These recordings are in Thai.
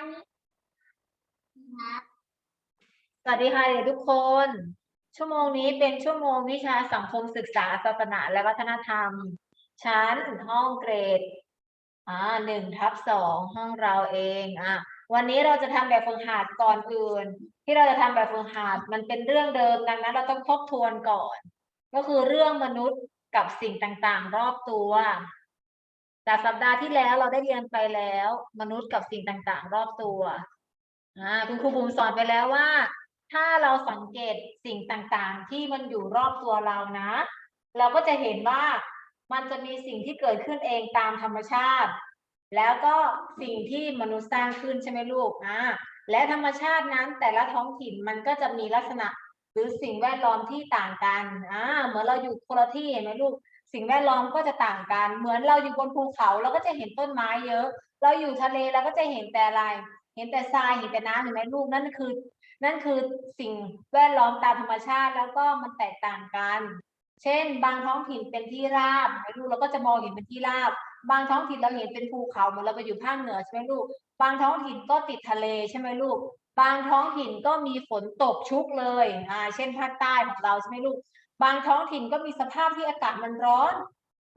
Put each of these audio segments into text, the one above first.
อันนี้ครับสวัสดีค่ะเด็กทุกคน ชั่วโมงนี้เป็นชั่วโมงวิชาสังคมศึกษาศาสนาและวัฒนธรรม ชั้นห้องเกรดอ่าหนึ่งทับสองห้องเราเองอะวันนี้เราจะทำแบบฝึกหัดก่อนอื่น ที่เราจะทำแบบฝึกหัดมันเป็นเรื่องเดิมดังนั้น เราต้องทบทวนก่อน ก็คือเรื่องมนุษย์กับสิ่งต่างๆ รอบตัว จากสัปดาห์ที่แล้วเราได้เรียนไปแล้ว มนุษย์กับสิ่งต่างๆ รอบตัวคุณครูบุ๋มสอนไปแล้วว่า ถ้าเราสังเกตสิ่งต่างๆ ที่มันอยู่รอบตัวเรานะ เราก็จะเห็นว่ามันจะมีสิ่งที่เกิดขึ้นเองตามธรรมชาติ แล้วก็สิ่งที่มนุษย์สร้างขึ้นใช่ไหมลูกอ่าและธรรมชาตินั้นแต่ละท้องถิ่นมันก็จะมีลักษณะหรือสิ่งแวดล้อมที่ต่างกันอ่าเหมือนเราอยู่คนละที่เห็นไหมลูก สิ่งแวดล้อมก็จะต่างกัน เหมือนเราอยู่บนภูเขาเราก็จะเห็นต้นไม้เยอะ เราอยู่ทะเลเราก็จะเห็นแต่อะไร เห็นแต่ทรายเห็นแต่น้ำเห็นไหมลูกนั่นคือ นั่นคือสิ่งแวดล้อมตามธรรมชาติแล้วก็มันแตกต่างกัน เช่น บางท้องถิ่นเป็นที่ราบเห็นไหมลูกเราก็จะมองเห็นเป็นที่ราบ บางท้องถิ่นเราเห็นเป็นภูเขาเหมือนเราไปอยู่ภาคเหนือใช่ไหมลูก บางท้องถิ่นก็ติดทะเลใช่ไหมลูกบางท้องถิ่นก็มีฝนตกชุกเลย อ่า เช่นภาคใต้ของเราใช่ไหมลูก บางท้องถิ่นก็มีสภาพที่อากาศมันร้อน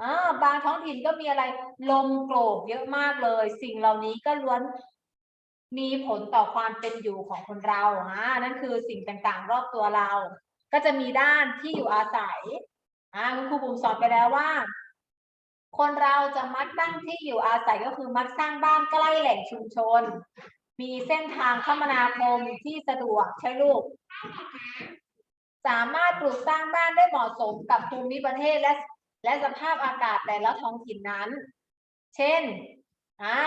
อบางท้องถิ่นก็มีอะไรลมโกรกเยอะมากเลย สิ่งเหล่านี้ก็ล้วนมีผลต่อความเป็นอยู่ของคนเราอ่านั่นคือสิ่งต่างๆ รอบตัวเรา ก็จะมีด้านที่อยู่อาศัยอ่าคุณครูบุ๋มสอนไปแล้วว่า คนเราจะมักตั้งที่อยู่อาศัยก็คือมักสร้างบ้านใกล้แหล่งชุมชน มีเส้นทางคมนาคมที่สะดวกใช่ลูก สามารถปลูกสร้างบ้านได้เหมาะสมกับภูมิประเทศและและสภาพอากาศแต่ละท้องถิ่นนั้น เช่นอ่า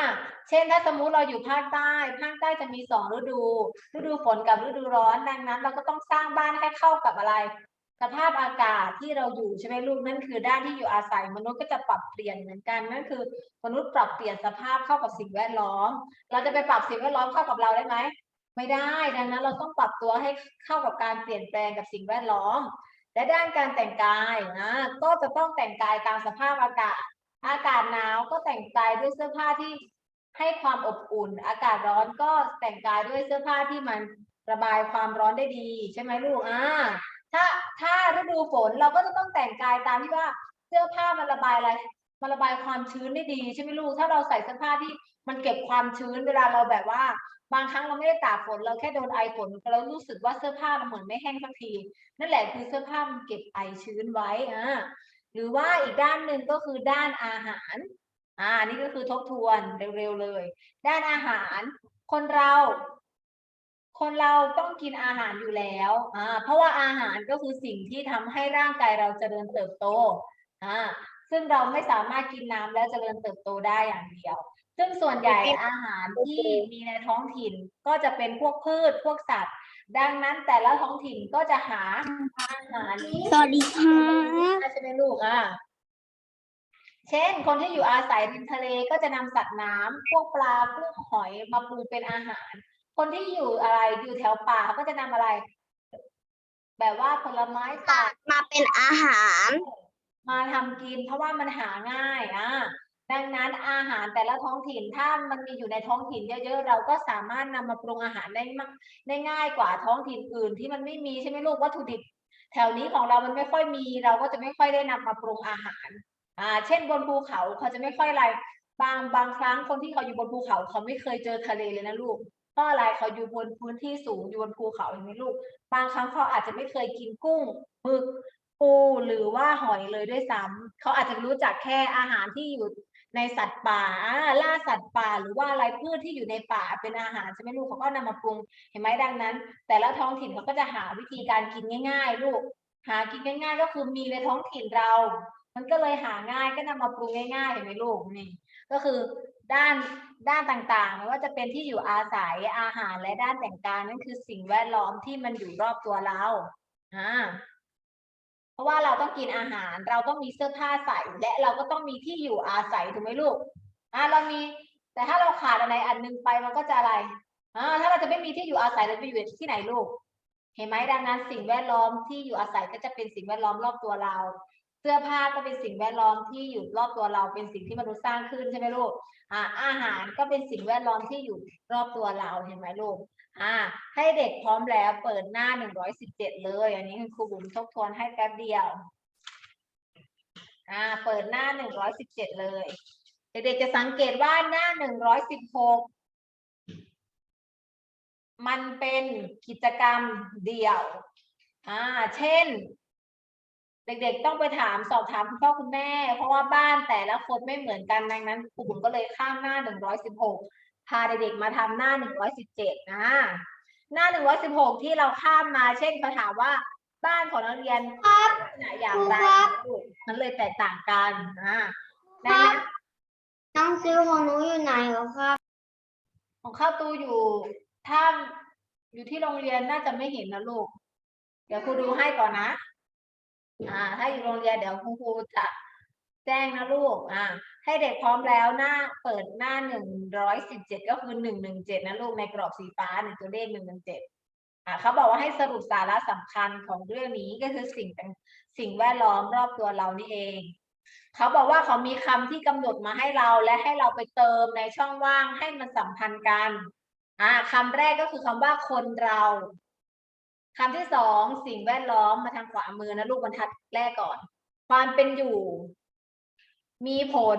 เช่นถ้าสมมุติเราอยู่ภาคใต้ ภาคใต้จะมีสองฤดู ฤดูฝนกับฤดูร้อน ดังนั้น เราก็ต้องสร้างบ้านให้เข้ากับอะไร สภาพอากาศที่เราอยู่ใช่ไหมลูกนั่นคือด้านที่อยู่อาศัยมนุษย์ก็จะปรับเปลี่ยนเหมือนกันนั่นคือ มนุษย์ปรับเปลี่ยนสภาพเข้ากับสิ่งแวดล้อม เราจะไปปรับสิ่งแวดล้อมเข้ากับเราได้ไหม ไม่ได้ดังนั้นเราต้องปรับตัวให้เข้ากับการเปลี่ยนแปลงกับสิ่งแวดล้อม และด้านการแต่งกายนะก็จะต้องแต่งกายตามสภาพอากาศ อากาศหนาวก็แต่งกายด้วยเสื้อผ้าที่ให้ความอบอุ่น อากาศร้อนก็แต่งกายด้วยเสื้อผ้าที่มันระบายความร้อนได้ดี ใช่ไหมลูกอ่าถ้าถ้าฤดูฝนเราก็จะต้องแต่งกายตามที่ว่าเสื้อผ้ามันระบายอะไรมันระบายความชื้นได้ดีใช่ไหมลูก ถ้าเราใส่เสื้อผ้าที่มันเก็บความชื้นเวลาเราแบบว่า บางครั้งเราไม่ได้ตากฝนเราแค่โดนไอฝนเรารู้สึกว่าเสื้อผ้าเราเหมือนไม่แห้งสักที นั่นแหละคือเสื้อผ้ามันเก็บไอชื้นไว้อ่าหรือว่าอีกด้านหนึ่งก็คือด้านอาหารอ่านี่ก็คือทบทวนเร็วๆเลย ด้านอาหาร คนเรา คนเราต้องกินอาหารอยู่แล้วอ่าเพราะว่าอาหารก็คือสิ่งที่ทำให้ร่างกายเราเจริญเติบโตอ่าซึ่งเราไม่สามารถกินน้ำแล้วเจริญเติบโตได้อย่างเดียว ซึ่งส่วนใหญ่อาหารที่มีในท้องถิ่นก็จะเป็นพวกพืชพวกสัตว์ ดังนั้นแต่ละท้องถิ่นก็จะหาอาหารที่สวัสดีค่ะใช่ไหมลูกอะเช่น คนที่อยู่อาศัยริมทะเลก็จะนำสัตว์น้ำพวกปลาพวกหอยมาปรุงเป็นอาหาร คนที่อยู่อะไรอยู่แถวป่าเขาก็จะนำอะไร แบบว่าผลไม้ป่ามาเป็นอาหาร มาทำกิน เพราะว่ามันหาง่ายอะ ดังนั้นอาหารแต่ละท้องถิ่นถ้ามันมีอยู่ในท้องถิ่นเยอะๆเราก็สามารถนำมาปรุงอาหารได้มากได้ง่ายกว่าท้องถิ่นอื่น ที่มันไม่มีใช่ไหมลูกวัตถุดิบ แถวนี้ของเรามันไม่ค่อยมี เราก็จะไม่ค่อยได้นำมาปรุงอาหารอ่าเช่นบนภูเขาเขาจะไม่ค่อยอะไรบางบางครั้งคนที่เขาอยู่บนภูเขา เขาไม่เคยเจอทะเลเลยนะลูกเพราะอะไรเขาอยู่บนพื้นที่สูงอยู่บนภูเขาเห็นไหมลูก บางครั้งเขาอาจจะไม่เคยกินกุ้งหมึกปูหรือว่าหอยเลยด้วยซ้ำเขาอาจจะรู้จักแค่อาหารที่อยู่ ในสัตว์ป่าล่าสัตว์ป่า หรือว่าอะไรพืชที่อยู่ในป่าเป็นอาหารใช่ไหมลูกเขาก็นำมาปรุงเห็นไหมดังนั้น แต่ละท้องถิ่นเขาก็จะหาวิธีการกินง่าย ๆ ลูกหากินง่าย ๆ ก็คือมีในท้องถิ่นเรา มันก็เลยหาง่ายก็นำมาปรุงง่ายๆเห็นไหมลูกนี่ก็คือด้านด้านต่างๆไม่ว่าจะเป็นที่อยู่อาศัยอาหารและด้านแต่งกายนั่นคือสิ่งแวดล้อมที่มันอยู่รอบตัวเราอ่า เพราะว่าเราต้องกินอาหาร เราต้องมีเสื้อผ้าใส่และเราก็ต้องมีที่อยู่อาศัยถูกไหมลูกอ่าเรามีแต่ถ้าเราขาดอะไรอันหนึงไปมันก็จะอะไรอ่าถ้าเราจะไม่มีที่อยู่อาศัยเราไปอยู่ที่ไหนลูก เห็นไหมดังนั้นสิ่งแวดล้อมที่อยู่อาศัยก็จะเป็นสิ่งแวดล้อมรอบตัวเรา เสื้อผ้าก็เป็นสิ่งแวดล้อมที่อยู่รอบตัวเรา เป็นสิ่งที่มนุษย์สร้างขึ้นใช่ไหมลูกอ่าอาหารก็เป็นสิ่งแวดล้อมที่อยู่รอบตัวเราเห็นไหมลูก อ่า ให้เด็กพร้อมแล้วเปิดหน้าหนึ่งร้อยสิบเจ็ดเลย อันนี้คุณครูบุ๋มทบทวนให้แป๊บเดียว อ่า เปิดหน้าหนึ่งร้อยสิบเจ็ดเลย เด็กๆจะสังเกตว่าหน้าหนึ่งร้อยสิบหกมันเป็นกิจกรรมเดี่ยว อ่า เช่น เด็กๆต้องไปถามสอบถามคุณพ่อคุณแม่ เพราะว่าบ้านแต่ละคนไม่เหมือนกันดังนั้นครูบุ๋มก็เลยข้ามหน้าหนึ่งร้อยสิบหก พาเด็กๆมาทำหน้าหนึ่งร้อยสิบเจ็ดนะ หน้าหนึ่งร้อยสิบหกที่เราข้ามมา เช่นเขาถามว่าบ้านของนักเรียนครับลักษณะอย่างไรครูครับมันเลยแตกต่างกันอ่าคดังรับนั้นหนังสือของหนูอยู่ไหนเหรอครับ ของข้าวตูอยู่ถ้าอยู่ที่โรงเรียนน่าจะไม่เห็นนะลูก เดี๋ยวครูดูให้ก่อนนะ อ่า ถ้าอยู่โรงเรียนเดี๋ยวคุณครูจะ แจ้งนะลูกอ่าให้เด็กพร้อมแล้วหน้าเปิดหน้าหนึ่งร้อยสิบเจ็ดก็คือหนึ่งหนึ่งเจ็ดนะลูกในกรอบสีฟ้าหนึ่งตัวเลขหนึ่งหนึ่งเจ็ดอ่าเขาบอกว่าให้สรุปสาระสำคัญของเรื่องนี้ก็คือสิ่งต่างสิ่งแวดล้อมรอบตัวเรานี่เอง เขาบอกว่าเขามีคำที่กำหนดมาให้เราและให้เราไปเติมในช่องว่างให้มันสัมพันธ์กันอ่าคำแรกก็คือคำว่าคนเราคำที่สองสิ่งแวดล้อมมาทางขวามือนะลูกบรรทัดแรกก่อน ความเป็นอยู่ มีผล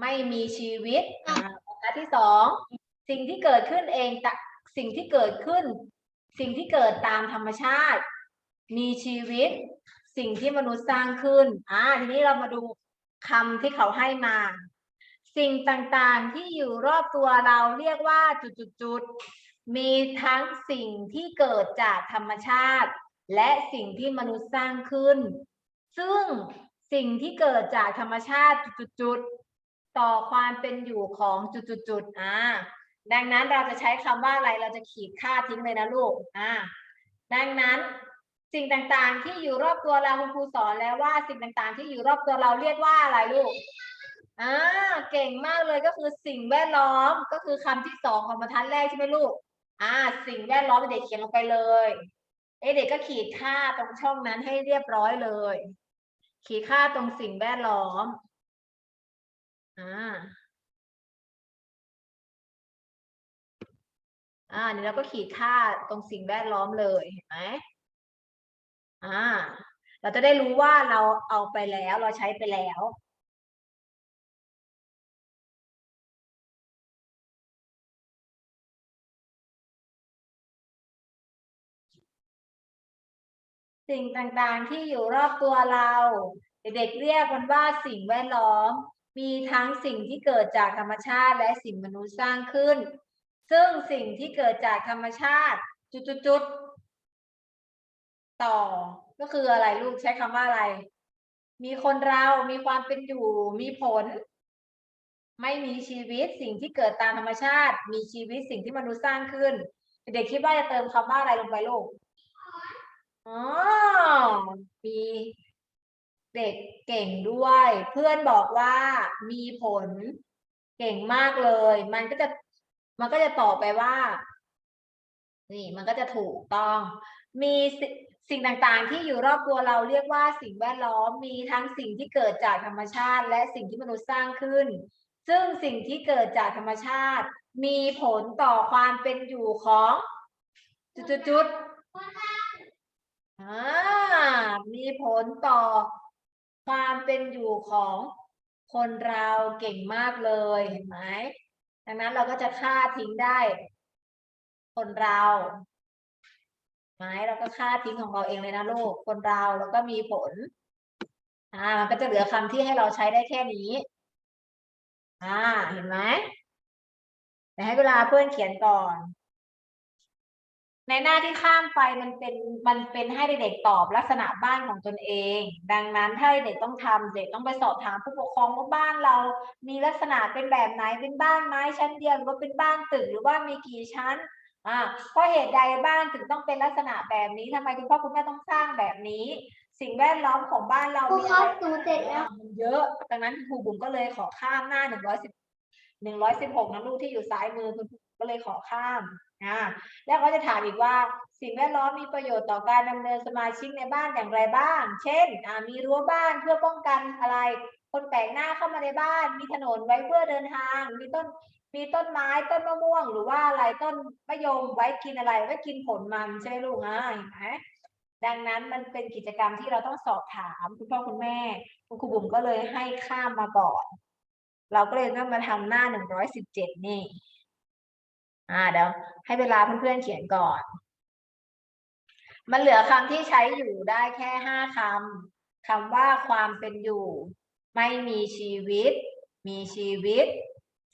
ไม่มีชีวิตอ่าบรรทัดที่สองสิ่งที่เกิดขึ้นเองตะสิ่งที่เกิดขึ้น สิ่งที่เกิดตามธรรมชาติ มีชีวิต สิ่งที่มนุษย์สร้างขึ้นอ่าทีนี้เรามาดูคำที่เขาให้มา สิ่งต่างๆที่อยู่รอบตัวเราเรียกว่าจุดๆๆมีทั้งสิ่งที่เกิดจากธรรมชาติ และสิ่งที่มนุษย์สร้างขึ้น ซึ่ง สิ่งที่เกิดจากธรรมชาติจุดๆต่อความเป็นอยู่ของจุดๆอ่าดังนั้นเราจะใช้คำว่าอะไรเราจะขีดค่าทิ้งเลยนะลูกอ่าดังนั้นสิ่งต่างๆ ที่อยู่รอบตัวเราคุณครูสอนแล้วว่าสิ่งต่างๆ ที่อยู่รอบตัวเราเรียกว่าอะไรลูกอ่าเก่งมากเลยก็คือสิ่งแวดล้อมก็คือคำที่สองของบรรทัดแรกใช่ไหมลูกอ่า สิ่งแวดล้อมเด็กเขียนลงไปเลยเอเด็กก็ขีดค่าตรงช่องนั้นให้เรียบร้อยเลย ขีดค่าตรงสิ่งแวดล้อม อ่า อ่า นี่เราก็ขีดค่าตรงสิ่งแวดล้อมเลยเห็นไหมอ่า เราจะได้รู้ว่าเราเอาไปแล้วเราใช้ไปแล้ว สิ่งต่างๆที่อยู่รอบตัวเรา เด็กๆเรียกมันว่าสิ่งแวดล้อม มีทั้งสิ่งที่เกิดจากธรรมชาติและสิ่งมนุษย์สร้างขึ้น ซึ่งสิ่งที่เกิดจากธรรมชาติ จุดๆต่อ ก็คืออะไรลูกใช้คำว่าอะไร มีคนเรา มีความเป็นอยู่ มีผล ไม่มีชีวิตสิ่งที่เกิดตามธรรมชาติ มีชีวิตสิ่งที่มนุษย์สร้างขึ้น เด็กคิดว่าจะเติมคำว่าอะไรลงไปลูก อ๋อมีเด็กเก่งด้วย เพื่อนบอกว่ามีผลเก่งมากเลย มันก็จะมันก็จะตอบไปว่า นี่มันก็จะถูกต้อง มีสิ่งต่างๆ ที่อยู่รอบตัวเราเรียกว่าสิ่งแวดล้อมมีทั้งสิ่งที่เกิดจากธรรมชาติ และสิ่งที่มนุษย์สร้างขึ้น ซึ่งสิ่งที่เกิดจากธรรมชาติ มีผลต่อความเป็นอยู่ของ จุดๆ อ่ามีผลต่อความเป็นอยู่ของคนเราเก่งมากเลยเห็นไหมดังนั้นเราก็จะฆ่าทิ้งได้ คนเราไหมเราก็ฆ่าทิ้งของเราเองเลยนะลูกคนเราแล้วก็มีผล อ่า มันก็จะเหลือคำที่ให้เราใช้ได้แค่นี้ อ่า เห็นไหมแต่ให้เวลาเพื่อนเขียนก่อน ในหน้าที่ข้ามไปมันเป็นมันเป็นให้เด็กๆตอบลักษณะบ้านของตนเอง ดังนั้นถ้าเด็กต้องทำเด็กต้องไปสอบถามผู้ปกครองว่าบ้านเรา มีลักษณะเป็นแบบไหนเป็นบ้านไม้ชั้นเดียวหรือว่าเป็นบ้านตึกหรือว่ามีกี่ชั้นอ่าเพราะเหตุใดบ้านถึงต้องเป็นลักษณะแบบนี้ทำไมคุณพ่อคุณแม่ต้องสร้างแบบนี้ สิ่งแวดล้อมของบ้านเราครูมีคอะรับไรหนูเสร็จแล้วมันเยอะดังนั้นครูบุ๋มก็เลยขอข้ามหน้าหนึ่งร้อยสิบ หนึ่งร้อยสิบหกนะลูกที่อยู่ซ้ายมือคุณก็เลยขอข้ามอ่าแล้วก็จะถามอีกว่าสิ่งแวดล้อมมีประโยชน์ต่อการดำเนินสมาชิกในบ้านอย่างไรบ้าง เช่นอ่ามีรั้วบ้านเพื่อป้องกันอะไร คนแปลกหน้าเข้ามาในบ้าน มีถนนไว้เพื่อเดินทาง มีต้น มีต้นไม้ต้นมะม่วง หรือว่าอะไรต้นมะยมไว้กินอะไร ไว้กินผลมันใช่ไหมลูกอะเห็นไหมดังนั้นมันเป็นกิจกรรมที่เราต้องสอบถามคุณพ่อคุณแม่ คุณครูบุ๋มก็เลยให้ข้ามมาก่อน เราก็เลยต้องมาทำหน้าหนึ่งร้อยสิบเจ็ดนี่ อ่าเดี๋ยวให้เวลาเพื่อนๆเขียนก่อน มันเหลือคำที่ใช้อยู่ได้แค่ห้าคำคำว่าความเป็นอยู่ ไม่มีชีวิต มีชีวิต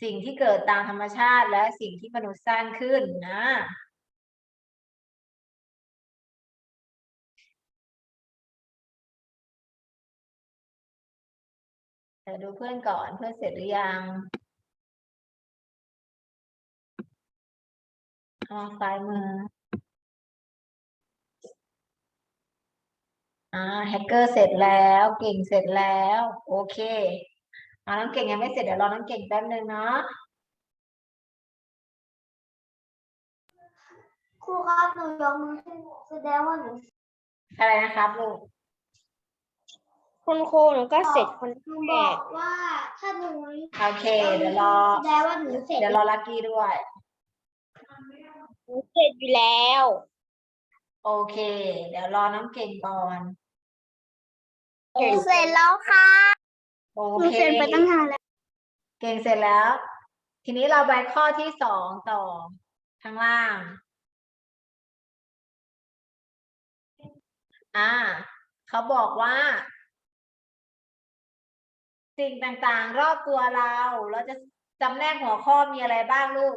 สิ่งที่เกิดตามธรรมชาติและสิ่งที่มนุษย์สร้างขึ้นนะ เดี๋ยวดูเพื่อนก่อนเพื่อนเสร็จหรือยังอ๋อซ้ายมือ อ่าแฮกเกอร์เสร็จแล้วเก่งเสร็จแล้ว โอเคอ่าน้องเก่งยังไม่เสร็จเดี๋ยวรอน้องเก่งแป๊บนึงเนาะครูครับหนูยกมือขึ้นแสดงว่าหนูอะไรนะครับลูก คุณครูหนูก็เสร็จคนหนูบอกว่าถ้าหนูโอเค เดี๋ยวรอแสดงว่าหนูเสร็จเดี๋ยวรอลักกี้ด้วย หนูเสร็จอยู่แล้ว โอเค เดี๋ยวรอน้องเก่งก่อนหนูเสร็จแล้วค่ะ โอหนูเคเสร็จไปตั้งนานแล้วเก่งเสร็จแล้ว ทีนี้เราไปข้อที่สองต่อข้างล่าง อ่า เขาบอกว่า สิ่งต่างๆ รอบตัวเรา เราจะจำแนกหัวข้อมีอะไรบ้างลูก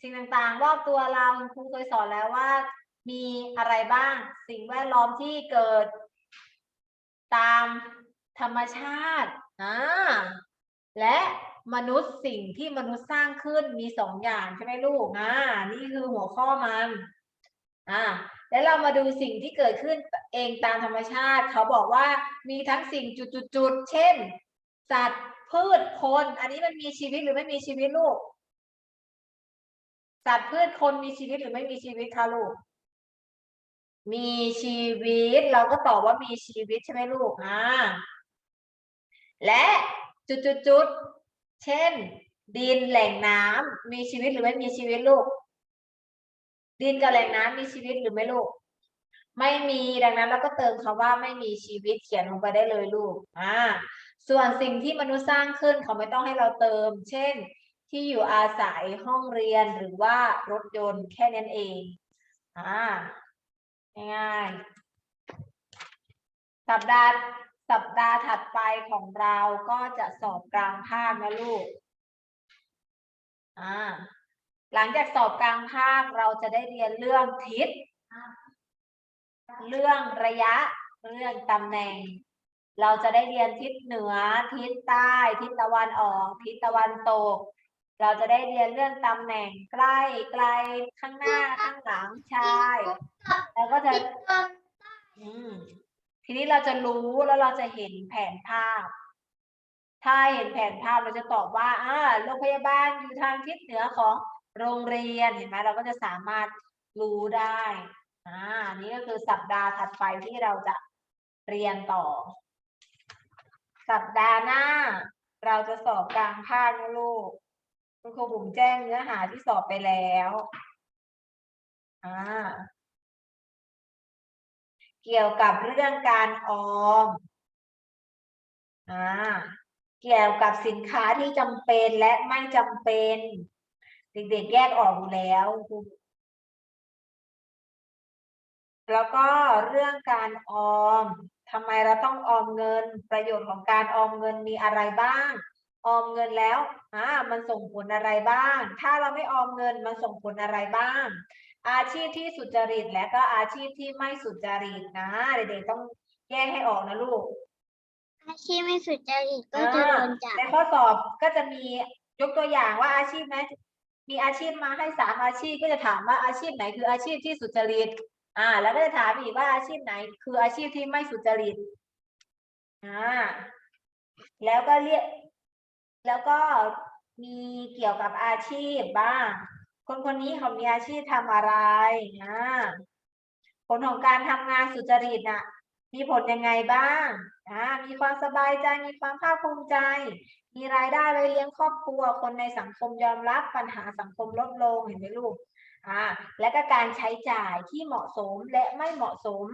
สิ่งต่างๆ รอบตัวเราคุณครูเคยสอนแล้วว่า มีอะไรบ้าง สิ่งแวดล้อมที่เกิด ตามธรรมชาติอ่าและมนุษย์สิ่งที่มนุษย์สร้างขึ้นมีสองอย่างใช่ไหมลูกอ่านี่คือหัวข้อมันอ่า แล้วเรามาดูสิ่งที่เกิดขึ้นเองตามธรรมชาติ เขาบอกว่ามีทั้งสิ่งจุดๆๆเช่น สัตว์พืชคน อันนี้มันมีชีวิตหรือไม่มีชีวิตลูก สัตว์พืชคนมีชีวิตหรือไม่มีชีวิตคะลูก มีชีวิตเราก็ตอบว่ามีชีวิตใช่ไหมลูกอ่าและจุดๆๆเช่น ดินแหล่งน้ำมีชีวิตหรือไม่มีชีวิตลูก ดินกับแหล่งน้ำมีชีวิตหรือไม่ลูก ไม่มีดังนั้นเราก็เติมคำว่าไม่มีชีวิตเขียนลงไปได้เลยลูกอ่าส่วนสิ่งที่มนุษย์สร้างขึ้นเขาไม่ต้องให้เราเติม เช่น ที่อยู่อาศัยห้องเรียนหรือว่ารถยนต์แค่นั้นเองอ่าง่ายๆสัปดาห์สัปดาห์ถัดไปของเราก็จะสอบกลางภาคนะลูกอ่า หลังจากสอบกลางภาคเราจะได้เรียนเรื่องทิศ เรื่องระยะ เรื่องตำแหน่ง เราจะได้เรียนทิศเหนือ ทิศใต้ ทิศตะวันออก ทิศตะวันตก เราจะได้เรียนเรื่องตำแหน่งใกล้ไกลข้างหน้าข้างหลังใช่แล้วก็จะอืมทีนี้เราจะรู้แล้วเราจะเห็นแผนภาพ ถ้าเห็นแผนภาพเราจะตอบว่าอ่าโรงพยาบาลอยู่ทางทิศเหนือของ โรงเรียนเห็นไหมเราก็จะสามารถรู้ได้อ่านี่ก็คือสัปดาห์ถัดไปที่เราจะเรียนต่อ สัปดาห์หน้า เราจะสอบกลางภาคนะลูกคุณครูบุ๋มแจ้งเนื้อหาที่สอบไปแล้วอ่าเกี่ยวกับเรื่องการออมอ่าเกี่ยวกับสินค้าที่จำเป็นและไม่จำเป็น เด็กๆแยกออกอยู่แล้วครูแล้วก็เรื่องการออมทำไมเราต้องออมเงิน ประโยชน์ของการออมเงินมีอะไรบ้าง ออมเงินแล้วอ่ามันส่งผลอะไรบ้าง ถ้าเราไม่ออมเงินมันส่งผลอะไรบ้าง อาชีพที่สุจริตและก็อาชีพที่ไม่สุจริตนะเด็กๆต้องแยกให้ออกนะลูก อาชีพไม่สุจริตก็จะโดนจับในข้อสอบก็จะมียกตัวอย่างว่าอาชีพไหน มีอาชีพมาให้สามอาชีพก็จะถามว่าอาชีพไหนคืออาชีพที่สุจริต อ่า แล้วก็จะถามอีกว่าอาชีพไหน คืออาชีพที่ไม่สุจริต อ่า แล้วก็เรียก แล้วก็มีเกี่ยวกับอาชีพบ้าง คนคนนี้เขามีอาชีพทำอะไรนะผลของการทำงานสุจริตน่ะ มีผลยังไงบ้างอ่ามีความสบายใจ มีความภาคภูมิใจ มีรายได้ไว้เลี้ยงครอบครัว คนในสังคมยอมรับปัญหาสังคมลดลงเห็นไหมลูกอ่าและก็การใช้จ่ายที่เหมาะสมและไม่เหมาะสม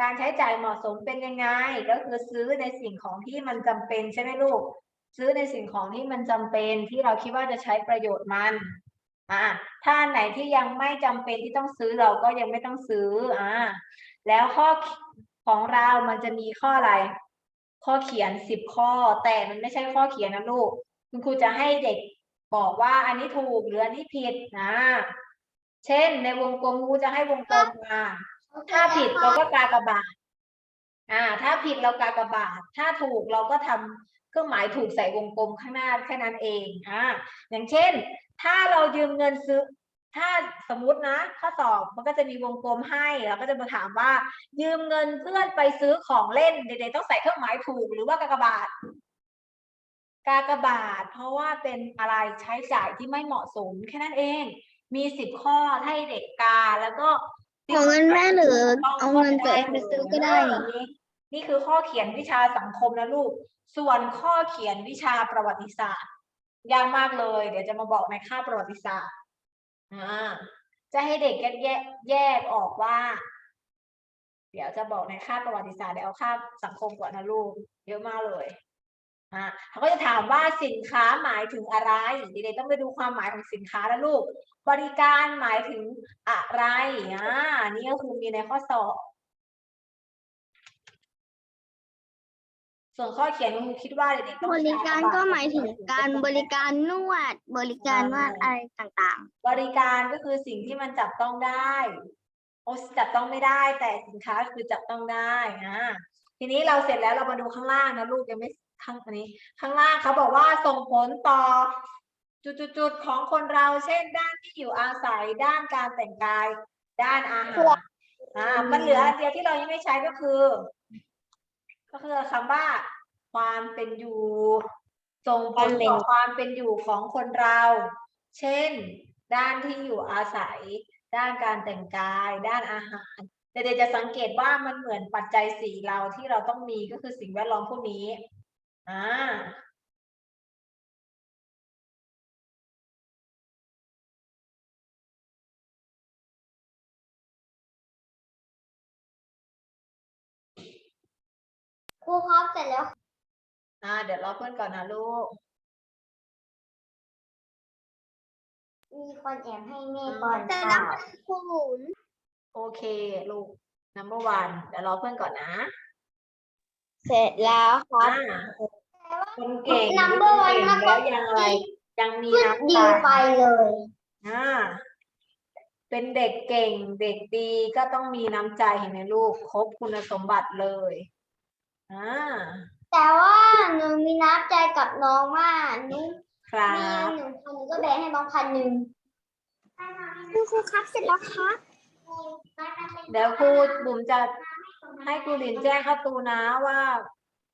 การใช้จ่ายเหมาะสมเป็นยังไง ก็คือซื้อในสิ่งของที่มันจำเป็นใช่ไหมลูก ซื้อในสิ่งของที่มันจำเป็นที่เราคิดว่าจะใช้ประโยชน์มันอ่าถ้าไหนที่ยังไม่จำเป็นที่ต้องซื้อเราก็ยังไม่ต้องซื้ออ่าแล้วข้อของเรามันจะมีข้ออะไร ข้อเขียนสิบข้อ แต่มันไม่ใช่ข้อเขียนนะลูก คุณครูจะให้เด็กบอกว่าอันนี้ถูกหรืออันนี้ผิดนะ เช่น ในวงกลมครูจะให้วงกลมมาถ้าผิดเราก็กากบาทอ่า ถ้าผิดเรากากบาท ถ้าถูกเราก็ทำเครื่องหมายถูกใส่วงกลมข้างหน้าแค่นั้นเองอ่าอย่างเช่น ถ้าเรายืมเงินซื้อ ถ้าสมมตินะข้อสอบมันก็จะมีวงกลมให้เราก็จะมาถามว่า ยืมเงินเพื่อนไปซื้อของเล่นเด็กๆต้องใส่เครื่องหมายถูกหรือว่ากากบาทกากบาท เพราะว่าเป็นอะไรใช้จ่ายที่ไม่เหมาะสม แค่นั้นเองมีสิบข้อให้เด็กกาแล้วก็เอาเงินแม่หรือเอาเงินตัวเองไปซื้อก็ได้นี่นี่คือข้อเขียนวิชาสังคมนะลูก ส่วนข้อเขียนวิชาประวัติศาสตร์ยากมากเลย เดี๋ยวจะมาบอกในค่าบประวัติศาสตร์อ่า จะให้เด็กแยกแยกแยกออกว่า เดี๋ยวจะบอกในค่าบประวัติศาสตร์เดี๋ยวเอาค่าบสังคมก่อนนะลูกเยอะมากเลยอ่าเขาก็จะถามว่าสินค้าหมายถึงอะไรเด็กๆต้องไปดูความหมายของสินค้านะลูก บริการหมายถึงอะไรอ่านี่ก็คือมีในข้อสอบ ส่วนข้อเขียนคุณครูคิดว่าเด็กๆต้องบริการก็หมายถึงการบริการนวด บริการนวดอะไรต่างบริการก็คือสิ่งที่มันจับต้องได้โอ้จับต้องไม่ได้ แต่สินค้าคือจับต้องได้อ่าทีนี้เราเสร็จแล้วเรามาดูข้างล่างนะลูกยังไม่ข้างอันนี้ ข้างล่างเขาบอกว่าส่งผลต่อจุดๆๆของคนเราเช่น ด้านที่อยู่อาศัยด้านการแต่งกาย ด้านอาหารอ่ามันเหลืออันเดียวที่เรายังไม่ใช้ก็คือ ก็คือคำว่า ความเป็นอยู่ส่งผลต่อความเป็นอยู่ของคนเรา เช่น ด้านที่อยู่อาศัย ด้านการแต่งกาย ด้านอาหารเด็กๆจะสังเกตว่ามันเหมือนปัจจัยสี่เราที่เราต้องมีก็คือสิ่งแวดล้อมพวกนี้อ่า ครูครับเสร็จแล้วอ่าเดี๋ยวรอเพื่อนก่อนนะลูก มีคนแอบให้แม่ก่อนแต่แล้วครูโอเค ลูก number one เดี๋ยวรอเพื่อนก่อนนะ เสร็จแล้วครับอ่าคนเก่ง Number คน one เก่งนะคะแล้วยังอะไรยังมีน้ำยิใจงไปเลยอ่าเป็นเด็กเก่ง เด็กดีก็ต้องมีน้ำใจเห็นไหมลูก ครบคุณสมบัติเลย อ่าแต่ว่าหนูมีน้ำใจกับน้องมากหนูครัมีบ หนึ่งพันหนูก็แบ่งให้น้องพันหนึ่งคุณครูครับเสร็จแล้วครับเดี๋ยวครูบุ๋มจะให้ครูหลินแจ้งเข้าตูนะว่า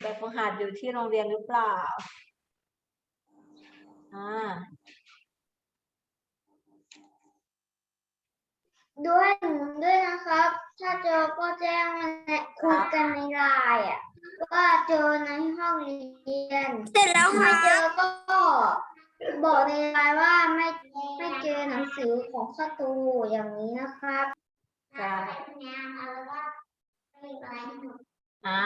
แบบฝึกหัดอยู่ที่โรงเรียนหรือเปล่า อ่า ด้วยหนูด้วยนะครับ ถ้าเจอก็แจ้งมาในคุยกันในไลน์อะ ว่าเจอในห้องเรียนเสร็จแล้วไม่ค่ะเจอก็บอกในไลน์ว่าไม่ไม่เจอหนังสือของข้าตูอย่างนี้นะครับจ้ะงานอะไรว่าหยิบอะไรให้หนูอ่า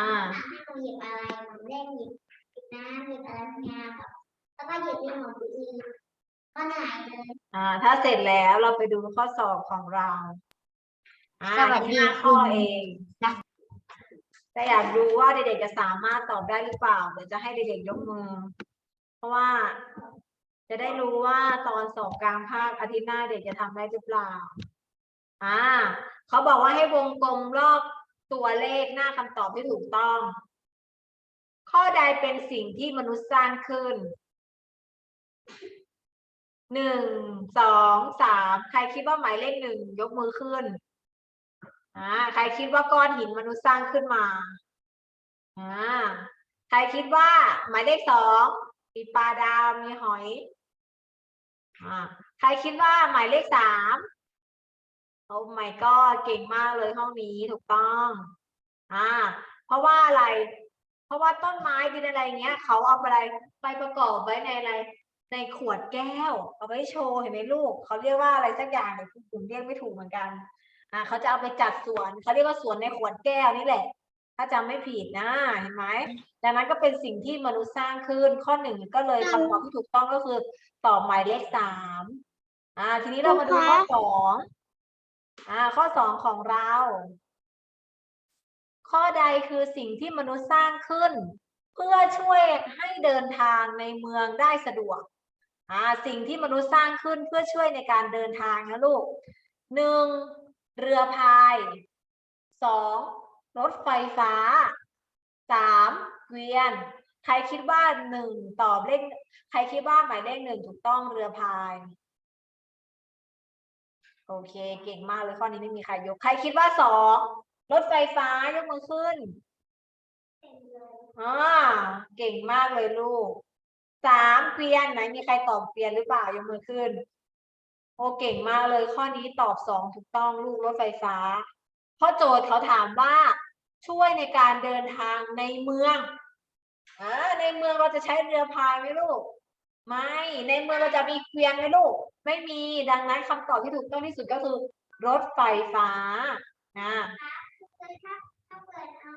ให้หนูหยิบอะไรหนูเล่นหยิบหยิบน้ำหยิบอะไรงานแบบแล้วก็หยิบที่หนูอีกก็หายเลย อ่า ถ้าเสร็จแล้วเราไปดูข้อสอบของเราอ่าสวัสดีที่ห้าข้อคุณ เองนะ แต่อยากดูว่าเด็กๆจะสามารถตอบได้หรือเปล่า เดี๋ยวจะให้เด็กๆยกมือ เพราะว่า จะได้รู้ว่าตอนสอบกลางภาคอาทิตย์หน้าเด็กจะทำได้หรือเปล่า อ่า เขาบอกว่าให้วงกลมรอบตัวเลขหน้าคำตอบที่ถูกต้อง ข้อใดเป็นสิ่งที่มนุษย์สร้างขึ้นหนึ่งสองสามใครคิดว่าหมายเลขหนึ่งยกมือขึ้น อ่าใครคิดว่าก้อนหินมนุษย์สร้างขึ้นมาอ่าใครคิดว่าหมายเลขสองมีปลาดาวมีหอยอ่าใครคิดว่าหมายเลขสามโอ้ my god เก่งมากเลยห้องนี้ถูกต้องอ่าเพราะว่าอะไร เพราะว่าต้นไม้ดินอะไรเงี้ยเขาเอาอะไรไปประกอบไว้ในอะไรในขวดแก้ว เอาไว้โชว์เห็นไหมลูกเขาเรียกว่าอะไรสักอย่างเนี่ยผมเรียกไม่ถูกเหมือนกัน อ่าเขาจะเอาไปจัดสวนเขาเรียกว่าสวนในขวดแก้วนี่แหละ ถ้าจำไม่ผิดนะเห็นไหมดังนั้นก็เป็นสิ่งที่มนุษย์สร้างขึ้นข้อหนึ่งก็เลยคำตอบที่ถูกต้องก็คือตอบหมายเลขสามอ่า ทีนี้เรามาดูข้อสองอ่า ข้อสองของเรา ข้อใดคือสิ่งที่มนุษย์สร้างขึ้น เพื่อช่วยให้เดินทางในเมืองได้สะดวกอ่าสิ่งที่มนุษย์สร้างขึ้นเพื่อช่วยในการเดินทางนะลูกหนึ่ง เรือพายสองรถไฟฟ้าสามเกวียน ใครคิดว่าหนึ่งตอบเลขใครคิดว่าหมายเลขหนึ่งถูกต้องเรือพาย โอเค เก่งมากเลยข้อนี้ไม่มีใครยก ใครคิดว่าสองรถไฟฟ้ายกมือขึ้นอ่าเก่งมากเลยลูกสามเกวียนไหนมีใครตอบเกวียนหรือเปล่ายกมือขึ้น โอ้เก่งมากเลยข้อนี้ตอบสองถูกต้องลูกรถไฟฟ้า เพราะโจทย์เขาถามว่าช่วยในการเดินทางในเมืองอ่าในเมืองเราจะใช้เรือพายไหมลูก ไม่ ในเมืองเราจะมีเกวียนไหมลูก ไม่มีดังนั้นคำตอบที่ถูกต้องที่สุดก็คือ รถไฟฟ้าอ่าคือถ้าถ้าเกิดเอา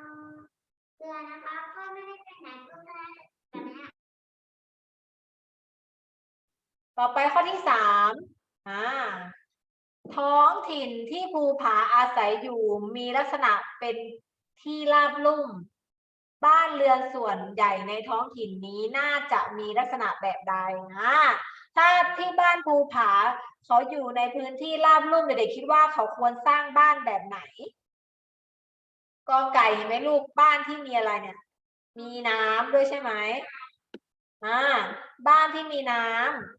เรือนะคะก็ไม่ได้ไปไหนก็ได้แบบเนี้ยต่อไปข้อที่สาม อ่าท้องถิ่นที่ภูผาอาศัยอยู่มีลักษณะเป็นที่ราบลุ่ม บ้านเรือนส่วนใหญ่ในท้องถิ่นนี้น่าจะมีลักษณะแบบใดนะถ้าที่บ้านภูผาเขาอยู่ในพื้นที่ราบลุ่มเด็กๆคิดว่าเขาควรสร้างบ้านแบบไหนกอไก่เห็นไหมลูกบ้านที่มีอะไรเนี่ย มีน้ำด้วยใช่ไหมอ่าบ้านที่มีน้ำ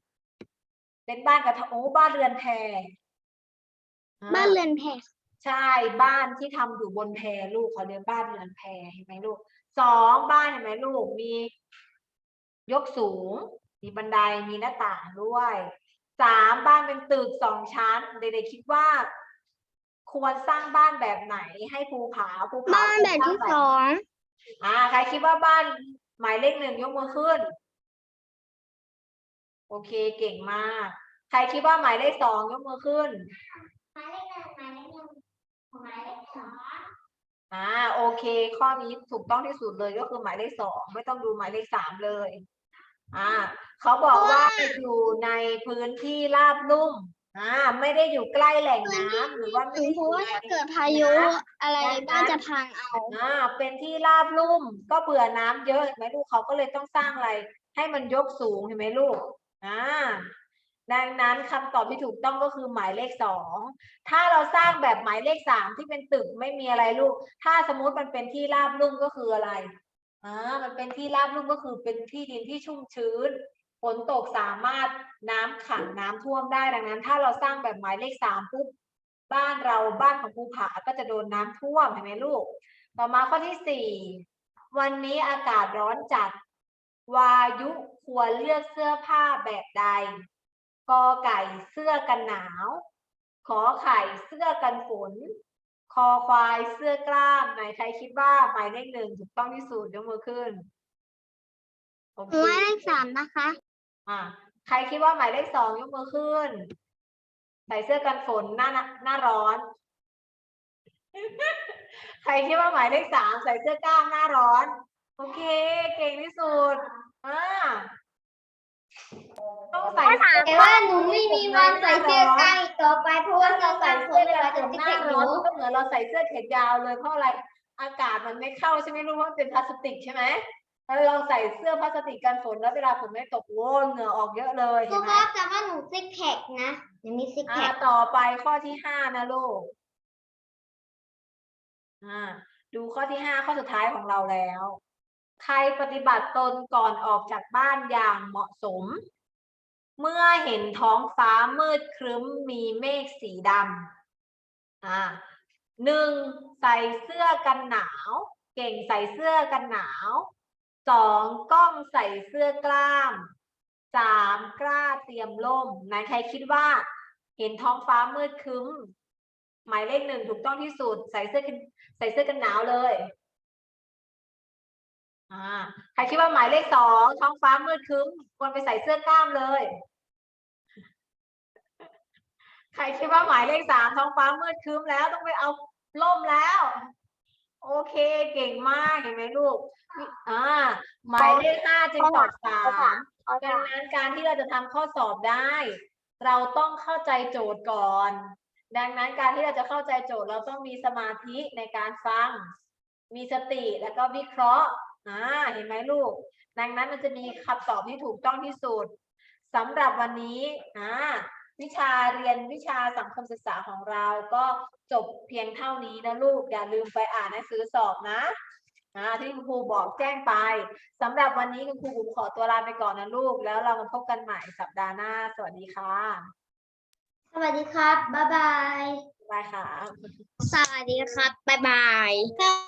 เป็นบ้านกระทโอ้บ้านเรือนแพอ่บ้านเรือนแพใช่บ้านที่ทำอยู่บนแพลูกเขาเรียกบ้านเรือนแพเห็นไหมลูกสองบ้านเห็นไหมลูกมียกสูง มีบันไดมีหน้าต่างด้วยสามบ้านเป็นตึกสองชั้นเด็กๆคิดว่า ควรสร้างบ้านแบบไหนให้ภูผาภูผาบ้านแบบที่ควรสร้าองอ่าใครคิดว่าบ้านหมายเลขหนึ่งยกมือขึ้น โอเคเก่งมาก ใครคิดว่าหมายเลขสองยกมือขึ้น หมายเลขหนึ่งหมายเลขหนึ่งหมายเลขสองอ่าโอเค ข้อนี้ถูกต้องที่สุดเลยก็คือหมายเลขสองไม่ต้องดูหมายเลขสามเลยอ่าเขาบอกว่าอยู่ในพื้นที่ราบลุ่มอ่าไม่ได้อยู่ใกล้แหล่งน้ำหรือว่าไม่ได้เพอยู่ราะว่าในถ้าเกิดพายุอะไรบ้านจะพังเอาอ่าเป็นที่ราบลุ่มก็เบื่อน้ำเยอะเห็นไหมลูกเขาก็เลยต้องสร้างอะไร ให้มันยกสูงเห็นไหมลูกอ่า ดังนั้นคำตอบที่ถูกต้องก็คือหมายเลขสองถ้าเราสร้างแบบหมายเลขสามที่เป็นตึกไม่มีอะไรลูก ถ้าสมมุติมันเป็นที่ราบลุ่มก็คืออะไรอ่ามันเป็นที่ราบลุ่มก็คือเป็นที่ดินที่ชุ่มชื้นฝนตกสามารถน้ำขังน้ำท่วมได้ดังนั้น ถ้าเราสร้างแบบหมายเลขสามปุ๊บบ้านเราบ้านของภูผาก็จะโดนน้ำท่วมเห็นไหมลูก ต่อมาข้อที่สี่วันนี้อากาศร้อนจัด วายุควรเลือกเสื้อผ้าแบบใด กอไก่เสื้อกันหนาว ขอไข่เสื้อกันฝน คอควายเสื้อกล้ามไหนใครคิดว่าหมายเลขหนึ่งถูกต้องที่สุดยกมือขึ้นโอเคหมายเลขสามนะคะ อ่าใครคิดว่าหมายเลขสองยกมือขึ้น ใส่เสื้อกันฝนหน้าหน้าร้อน ใครคิดว่าหมายเลขสามใส่เสื้อกล้ามหน้าร้อน โอเค เก่งที่สุดอ่า ต้องใส่เสื้อแต่ว่าหนูไม่มีวันใส่เสื้อกล้ามอีกต่อไปเพราะว่าถ้าเราเราใส่ใส่เสื้เสื้ออเวกันลาฝจะนติดหน้าติดหนูร้อนก็เหมือนเราใส่เสื้อแขนยาวเลยเพราะอะไรอากาศมันไม่เข้าใช่ไหมรู้เพราะมันเป็นพลาสติกใช่ไหมแล้วเราใส่เสื้อพลาสติกกันฝนแล้วเวลาฝนไม่ตกโว้ยเหงื่อออกเยอะเลยครูเห็นไหคมรับแต่ว่าหนูซิกแพคนะยังมีซิกแพอ่าคต่อไปข้อที่ห้านะลูกอ่าดูข้อที่ห้าข้อสุดท้ายของเราแล้ว ใครปฏิบัติตนก่อนออกจากบ้านอย่างเหมาะสม เมื่อเห็นท้องฟ้ามืดครึ้มมีเมฆสีดำอ่าหนึ่งใส่เสื้อกันหนาว เก่งใส่เสื้อกันหนาวสองกล้องใส่เสื้อกล้ามสามกล้าเตรียมร่มไหนใครคิดว่า เห็นท้องฟ้ามืดครึ้ม หมายเลขหนึ่งถูกต้องที่สุด ใส่เสื้อใส่เสื้อกันหนาวเลย อ่าใครคิดว่าหมายเลขสองท้องฟ้ามืดครึ้มควรไปใส่เสื้อกล้ามเลย ใครคิดว่าหมายเลขสามท้องฟ้ามืดครึ้มแล้วต้องไปเอาล่มแล้ว โอเคเก่งมากเห็นไหมลูกอ่าหมายเลขห้าจึงตอบสามดังนั้นการที่เราจะทำข้อสอบได้ เราต้องเข้าใจโจทย์ก่อน ดังนั้นการที่เราจะเข้าใจโจทย์เราต้องมีสมาธิในการฟัง มีสติแล้วก็วิเคราะห์ อ่าเห็นไหมลูก ดังนั้นมันจะมีคำตอบที่ถูกต้องที่สุดสำหรับวันนี้อ่าวิชาเรียนวิชาสังคมศึกษาของเราก็จบเพียงเท่านี้นะลูก อย่าลืมไปอ่านหนังสือสอบนะอ่าที่คุณครูบอกแจ้งไปสำหรับวันนี้คุณครูบุ๋มขอตัวลาไปก่อนนะลูก แล้วเรามาพบกันใหม่สัปดาห์หน้า สวัสดีค่ะ สวัสดีครับ บ๊ายบาย บายค่ะ สวัสดีครับ บ๊ายบาย